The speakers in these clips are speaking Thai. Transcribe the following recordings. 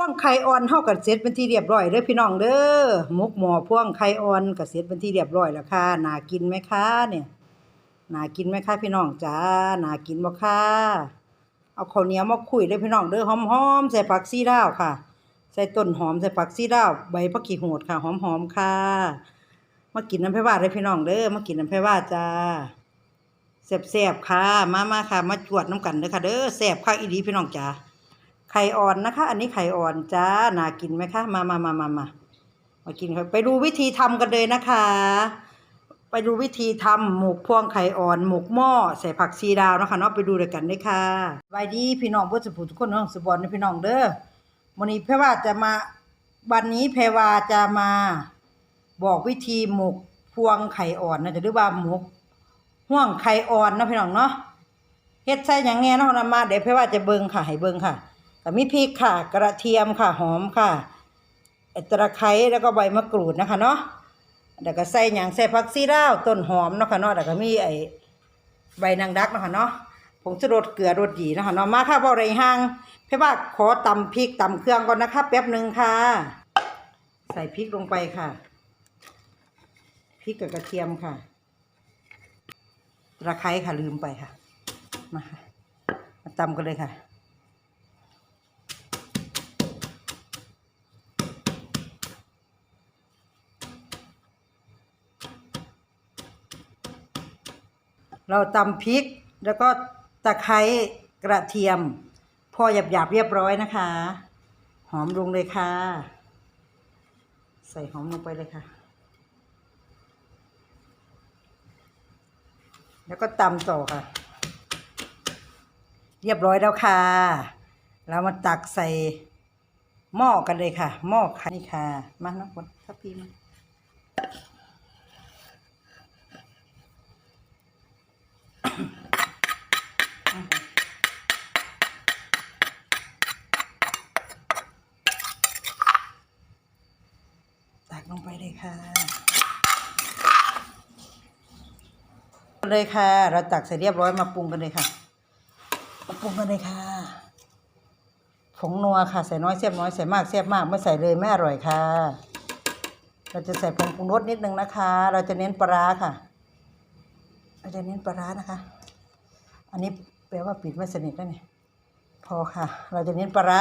พ่วงไข่อ่อนเฮาก็เสร็จเป็นที่เรียบร้อยเด้อพี่น้องเด้อหมกหม้อพ่วงไข่อ่อนก็เสร็จเป็นที่เรียบร้อยแล้วค่ะน่ากินไหมคะเนี่ยน่ากินไหมคะพี่น้องจ้าน่ากินบ่ค่ะเอาข้าวเหนียวมาคุยเด้อพี่น้องเด้อหอมๆใส่ผักซีดาวค่ะ ใส่ต้นหอมใส่ผักซีดาวใบผักขี้โหดค่ะ หอมๆค่ะ มากินน้ำไผ่ว่าเด้อพี่น้องเด้อมากินน้ำไผ่ว่าจ้าแซ่บๆค่ะ มามาค่ะ มาจวดน้ำกันเด้อค่ะ เด้อแซ่บค่ะอีดีพี่น้องจ้า ไข่อ่อนนะคะ อันนี้ไข่อ่อนจ้าน่ากินไหมคะ มามามามามามากินครับไปดูวิธีทำกันเลยนะคะ ไปดูวิธีทำหมกพวงไข่อ่อนหมกหม้อใส่ผักชีดาวนะคะเนาะไปดูด้วยกันเลยค่ะไว้ดีพี่น้องเพื่อนสุภูทุกคนน้องสุบอลนพี่น้องเด้อวันนี้เพรว่าจะมาวันนี้เพรว่าจะมา บอกวิธีหมกพวงไข่อ่อนนะจะหรือว่าหมกห่วงไข่อ่อนนะพี่น้องเนาะเฮ็ดใส่หยังแน่เนาะนะมาเดี๋ยวเพรว่าจะเบิ่งค่ะให้เบิ่งค่ะ มีพริกค่ะ กระเทียมค่ะหอมค่ะตะไคร้แล้วก็ใบมะกรูดนะคะเนาะแล้วก็ใส่หยังใส่ผักซีดาวต้นหอมเนาะค่ะเนาะแล้วก็มีไอ้ใบนางดักเนาะค่ะเนาะผงชูรสเกลือรสดีเนาะค่ะเนาะมาค่ะบ่ได้ห่างเพรว่าขอตำพริกตำเครื่องก่อนนะคะแป๊บหนึ่งค่ะ ใส่พริกลงไปค่ะพริกกับกระเทียมค่ะตะไคร้ค่ะลืมไปค่ะมาค่ะมาตำกันเลยค่ะ เราตำพริก แล้วก็ตะไคร้กระเทียม พอหยาบๆเรียบร้อยนะคะ หอมลงเลยค่ะ ใส่หอมลงไปเลยค่ะ แล้วก็ตำต่อค่ะ เรียบร้อยแล้วค่ะเรามาตักใส่หม้อกันเลยค่ะ หม้อค่ะนี่ค่ะ มาน้องคนทับพีมาตักลงไปเลยค่ะ เลยค่ะ เราตักเสร็จเรียบร้อยมาปรุงกันเลยค่ะ มาปรุงกันเลยค่ะผงนัวค่ะ ใส่น้อยเสียบน้อยใส่มากเสียบมากไม่ใส่เลยไม่อร่อยค่ะ เราจะใส่ผงปรุงรสนิดนึงนะคะ เราจะเน้นปลาค่ะ เราจะเน้นปลานะคะ อันนี้แปลว่าปิดไม่สนิทแล้วเนี่ยพอค่ะ เราจะเน้นปลา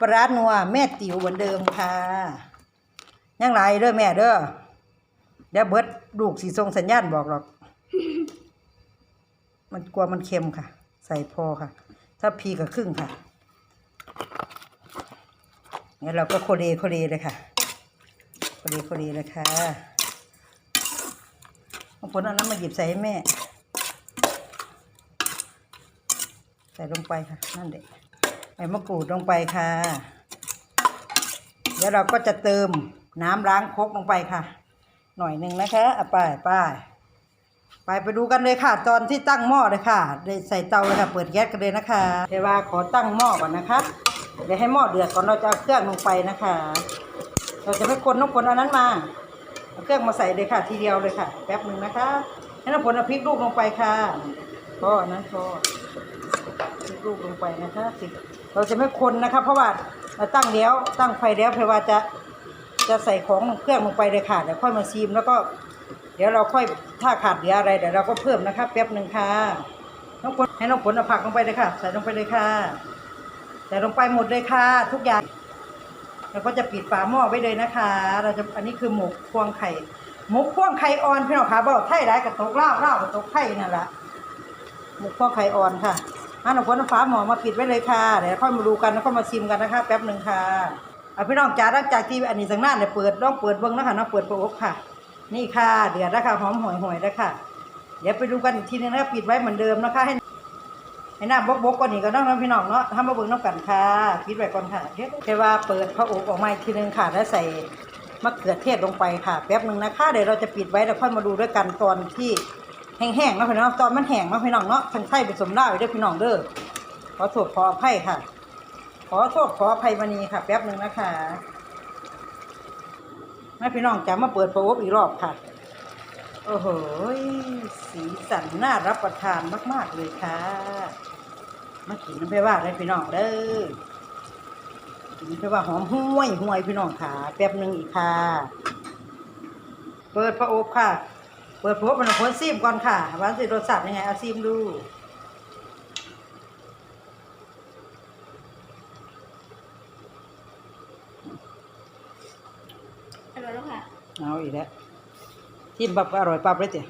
ปลานัวแม่ติ๋วเหมือนเดิมค่ะยังไรเด้อแม่เด้อเดี๋ยวเบิดลูกสีทรงสัญญาณบอกหรอก มันกลัวมันเค็มค่ะ ใส่พอค่ะ ถ้าพีกับครึ่งค่ะงั้นเราก็โคเลโคเลเลยค่ะ โคเลโคเลเลยค่ะเอาผลเอาน้ำมาหยิบใส่ให้แม่ ใส่ลงไปค่ะ นั่นเด็กใบมะกรูดลงไปค่ะ เดี๋ยวเราก็จะเติมน้ำล้างครกลงไปค่ะ หน่อยหนึ่งนะคะอะไปไป ไปไปดูกันเลยค่ะ ตอนที่ตั้งหม้อเลยค่ะได้ใส่เตาเลยค่ะ เปิดแก๊สกันเลยนะคะเดี๋ยวว่าขอตั้งหม้อก่อนนะคะเดี๋ยวให้หม้อเดือดก่อนเราจะเอาเครื่องลงไปนะคะ เราจะไม่คนน้องคนเอานั้นมาเอาเครื่องมาใส่เลยค่ะ ทีเดียวเลยค่ะ แป๊บหนึ่งนะคะให้น้องผลเอาพริกลูกลงไปค่ะพออันนั้นพอพริกลูกลงไปนะคะสิเราจะไม่คนนะคะ เพราะว่าเราตั้งแล้วตั้งไฟแล้วเพราะว่าจะจะใส่ของเครื่องลงไปเลยค่ะเดี๋ยวค่อยมาซีมแล้วก็ เดี๋ยวเราค่อยถ้าขาดเหลืออะไรเดี๋ยวเราก็เพิ่มนะคะแป๊บหนึ่งค่ะน้องผลให้น้องผลเอาผักลงไปเลยค่ะ ใส่ลงไปเลยค่ะ ใส่ลงไปหมดเลยค่ะ ทุกอย่างเราก็จะปิดฝาหม้อไว้เลยนะคะ เราจะอันนี้คือหมกพวงไข่หมกพวงไข่อ่อนพี่น้องคะบอกไข่ได้กับตกเล่าเล่ากับตกไข่นั่นแหละหมกพวงไข่อ่อนค่ะอะน้องผลเอาฝาหม้อมาปิดไว้เลยค่ะเดี๋ยวค่อยมาดูกันแล้วก็มาชิมกันนะคะแป๊บหนึ่งค่ะเอาพี่น้องจ๋าหลังจากที่อันนี้สังนาเนี่ยเปิดลองเปิดเบิ้งนะคะเนาะเปิดประอบค่ะ นี่ค่ะเดือดแล้วค่ะหอมหอยหอยแล้วค่ะ เดี๋ยวไปดูกันอีกทีนึงนะปิดไว้เหมือนเดิมนะคะให้ให้น้ำบกบกก่อนนี่ก็ต้องน้องพี่น้องเนาะทำมาเบิ่งน้ำกันค่ะปิดไว้ก่อนค่ะเดี๋ยวแค่ว่าเปิดพระอบออกมาอีกทีนึงค่ะแล้วใส่มะเขือเทศลงไปค่ะแป๊บหนึ่งนะคะเดี๋ยวเราจะปิดไว้แล้วค่อยมาดูด้วยกันตอนที่แห้งๆเนาะพี่น้องตอนมันแห้งเนาะพี่น้องเนาะทั้งไส้ผสมได้ไว้ด้วยพี่น้องเด้อขอโทษขออภัยค่ะ ขอโทษขออภัยมานีค่ะ แป๊บหนึ่งนะคะ แม่พี่น้องจะมาเปิดประอบอีกรอบค่ะ โอ้โห สีสันน่ารับประทานมาก ๆ เลยค่ะ มากินน้ำไปว่าได้พี่น้องเด้อกินเพื่อว่าหอมห้วยห้วยพี่น้องขาแป๊บหนึ่งอีกค่ะ เปิดพระอบค่ะ เปิดพระอบมันคนซีมก่อนค่ะว่าสิรสชาติยังไงเอาซีมดู อร่อยแล้วค่ะ เอาอีกแล้วซีมแบบอร่อยปั๊บเลยเจ้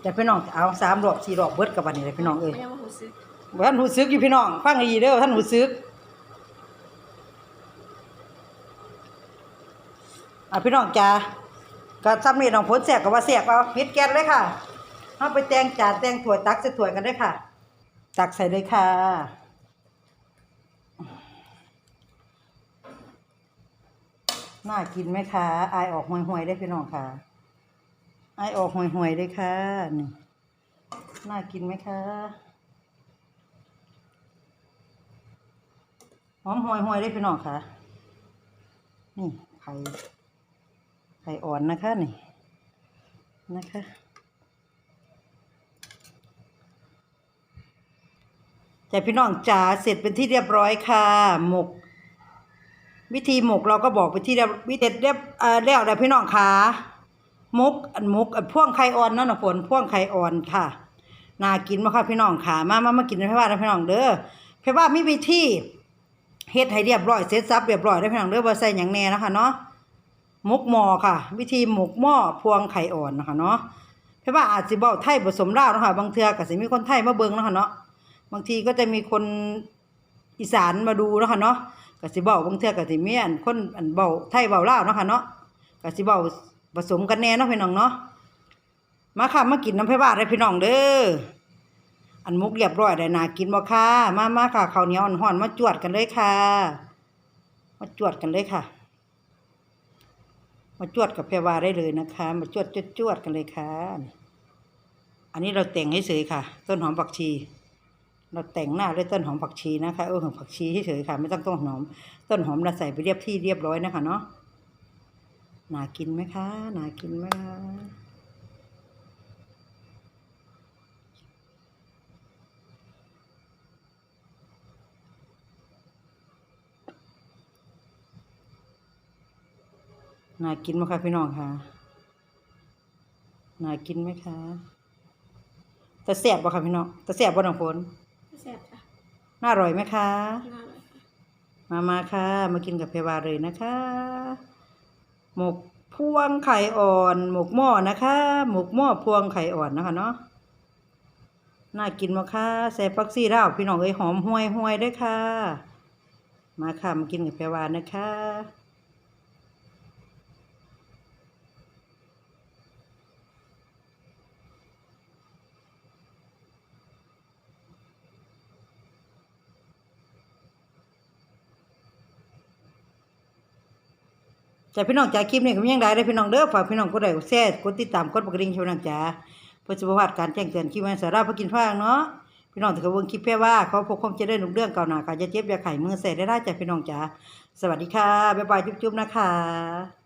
แต่พี่น้องเอาสามดอกสี่ดอกเบิดกับวันนี้เลยพี่น้องเอ้ยไม่ยังมาหูซื้อบ่ท่านหูซึกอยู่พี่น้องฟังให้ดีเด้อท่านหูซึกอะพี่น้องจ้าก็ซ้ำนี่น้องผลแสกกับว่าแสกเอาปิดแก๊สเลยค่ะเอาไปแต่งจานแต่งถ้วยตักใส่ถ้วยกันได้อค่ะ ตักใส่เลยค่ะ น่ากินไหมคะไอายออกห่วยๆได้พี่น้องค่ะไอายออกห่วยๆได้ค่ะนี่น่ากินไหมคะหอมหอยหอยได้พี่น้องค่ะ นี่ไข่ไข่อ่อนนะคะนี่นะคะ แต่พี่น้องจ๋าเสร็จเป็นที่เรียบร้อยค่ะ หมก วิธีหมกเราก็บอกไปที่เรียบวิธีเรียบเอ่อแล้วแต่พี่น้องค่ะหมกอันมกอันพ่วงไข่อ่อนเนั่นนะฝนพ่วงไข่อ่อนค่ะน่ากินมากค่ะพี่น้องค่ะมามามากินให้ว่านะพี่น้องเด้อพี่ว่ามีวิธีเฮ็ดให้เรียบร้อยเสร็จสับเรียบร้อยได้พี่น้องเด้อบ่ใส่หยังแน่นะคะเนาะหมกหม้อค่ะ วิธีหมกหม้อพวงไข่อ่อนนะคะเนาะเพราะว่าอาจสิเว้าไทยผสมลาวนะคะบางเทื่อก็สิมีคนไทยมาเบิ่งนะคะเนาะ บางทีก็จะมีคนอีสานมาดูเนาะค่ะเนาะก็สิเว้าบางเทื่อก็สิมีอันคนอันเว้าไทยเว้าลาวเนาะค่ะเนาะก็สิเว้าผสมกันแน่เนาะพี่น้องเนาะมาค่ะมากินน้ำไผ่บ้านได้อพี่น้องเด้ออันมุกเรียบร้อยได้นากินบ่ค่ะมามาค่ะข้าวเหนียวอ่อนๆมาจวดกันเลยค่ะ มาจวดกันเลยค่ะ มาจวดกับเพรวาได้เลยนะคะ มาจวดจวดจวดกันเลยค่ะ อันนี้เราแต่งให้เฉยค่ะ ต้นหอมผักชี เราแต่งหน้าด้วยต้นหอมผักชีนะคะเออหอมผักชีเฉยๆค่ะ ไม่ต้องต้นหอม ต้นหอมเราใส่ไปเรียบที่เรียบร้อยนะคะเนาะน่ากินไหมคะน่ากินไหมคะน่ากินไหมคะพี่น้องคะน่ากินไหมคะแต่แสบบ่ค่ะพี่น้องแต่แสบบ่น้องฝน น่าอร่อยไหมคะน่าอร่อยค่ะมามาค่ะ มากินกับเพวาเลยนะคะ หมกพวงไข่อ่อน หมกหม้อนะคะ หมกหม้อพวงไข่อ่อนนะคะเนาะ น่ากินมากค่ะใส่ปักซี่ดาวพี่น้องเอ้ยหอมห่วยห่วยๆด้วยค่ะ มาค่ะ มากินกับเพวานะคะ จากพี่น้องจ๋าคลิปนี้ก็มียังได้เลยพี่น้องเด้อฝากพี่น้องกดไลค์กดแชร์กดติดตามกดกระดิ่งช่วยน้องจ๋าเพื่อสุขภาพการแจ้งเตือนคลิปวันสาระเพื่อกินฟางเนาะพี่น้องถือว่าเบิ่งคลิปแพ่ว่าเขาพบความเจริญรุ่งเรื่องเก่าหนาการจะเจ็บอยาไข่มือเสร็จได้ได้จากพี่น้องจ๋าสวัสดีค่ะบ๊ายบายจุ๊บๆนะคะ